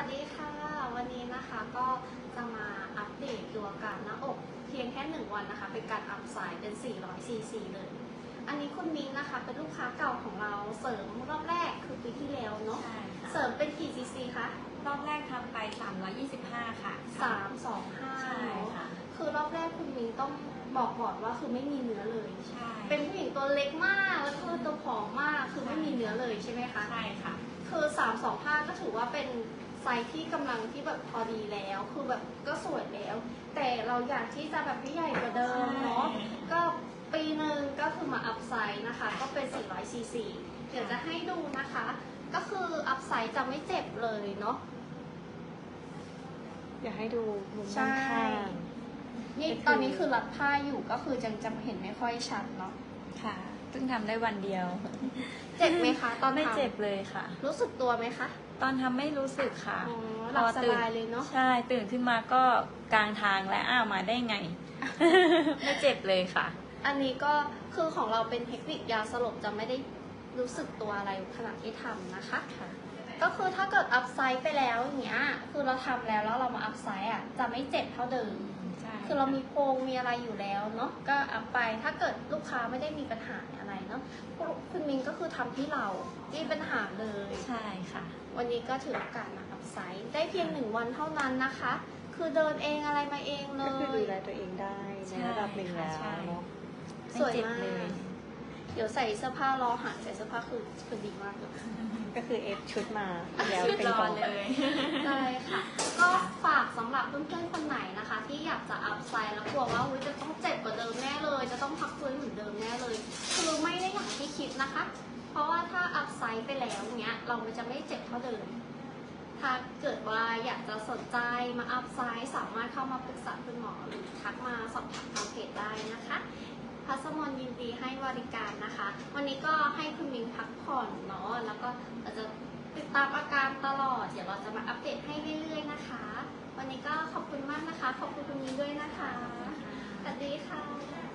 วัสดีค่ะ วันนี้นะคะก็จะมาอัปเดตดูอาการหน้าอกเพียงแค่หนึ่งวันนะคะ เป็นการอัพไซด์เป็น 400 ซีซีเลย อันนี้คุณมิ้นนะคะ เป็นลูกค้าเก่าของเราเสริมรอบแรกคือปีที่แล้วเนาะ ใช่ค่ะเสริมเป็นกี่ซีซีคะ รอบแรกทำไป 325 ค่ะสามสองห้าใช่ค่ะ คือรอบแรกคุณมิ้นต้องบอกก่อนว่าคือไม่มีเนื้อเลย ใช่เป็นผู้หญิงตัวเล็กมากแล้วก็ตัวผอมมากคือไม่มีเนื้อเลยใช่ไหมคะ ใช่ค่ะ คือสามสองห้าก็ถือว่าเป็น ไซส์ที่กำลังที่แบบพอดีแล้ว คือแบบก็สวยแล้ว แต่เราอยากที่จะแบบให้ใหญ่กว่าเดิมเนาะก็ปีหนึ่งก็คือมาอัพไซส์นะคะ ก็เป็น 400 ซีซีเดี๋ยวจะให้ดูนะคะ ก็คืออัพไซส์จะไม่เจ็บเลยเนาะอยากให้ดูมุมใช่ด้านข้างนี่ก็คือตอนนี้คือรัดผ้าอยู่ก็คือจะจะเห็นไม่ค่อยชัดเนาะ ค่ะเพิ่งทำได้วันเดียว เจ็บไหมคะตอนไม่ทำเจ็บเลยค่ะ รู้สึกตัวไหมคะ ตอนทำไม่รู้สึกค่ะอ๋อหลับสตื่นบายเลยเนาะใช่ตื่นขึ้นมาก็กลางทางและอ้าวมาได้ไง ไม่เจ็บเลยค่ะ อันนี้ก็คือของเราเป็นเทคนิคยาสลบจะไม่ได้รู้สึกตัวอะไรขณะที่ทำนะคะค่ะ ก็คือถ้าเกิดอัพไซด์ไปแล้วอย่างเงี้ย คือเราทำแล้วแล้วเรามาอัพไซด์อะจะไม่เจ็บเท่าเดิมใช่คือเรามีโครงมีอะไรอยู่แล้วเนาะก็อัพไปถ้าเกิดลูกค้าไม่ได้มีปัญหาอะไรเนาะคุณคุณมินก็คือทำที่เราไม่มีปัญหาเลยใช่ค่ะ วันนี้ก็ถือโอกาสมาอัพไซด์ได้เพียงหนึ่งวันเท่านั้นนะคะ คือเดินเองอะไรมาเองเลก็คือยดูแลตัวเองได้ในระดับหนึ่งแล้วใช่เนาะไม่สวยเจ็บมากเลยเดี๋ยวใส่เสื้อผ้ารอหาใส่เสื้อผ้าคือคือดีมากเลยก็คือเอฟชุดมาแล้วชุดเป็นรอของเลยใช่ค่ะ ก็ฝากสำหรับเพื่อนๆคนไหนนะคะ ที่อยากจะอัพไซด์แล้วกลัวว่าอุ๊ยจะต้องเจ็บกว่าเดิมแน่เลย จะต้องพักฟื้นเหมือนเดิมแน่เลย คือไม่ได้อย่างที่คิดนะคะ เพราะว่าถ้าอัพไซด์ไปแล้วเนี้ยเราจะไม่เจ็บเท่าเดิมถ้าเกิดว่าอยากจะสนใจมาอัพไซด์สามารถเข้ามาปรึกษาคุณหมอหรือทักมาสอบถามทางเพจได้นะคะ พัสมนยินดีให้บริการนะคะ วันนี้ก็ให้คุณมิงพักผ่อนเนาะแล้วก็เราจะติดตามอาการตลอด เดี๋ยวเราจะมาอัปเดตให้เรื่อยๆนะคะ วันนี้ก็ขอบคุณมากนะคะ ขอบคุณคุณมิงด้วยนะคะสวัสดีค่ะ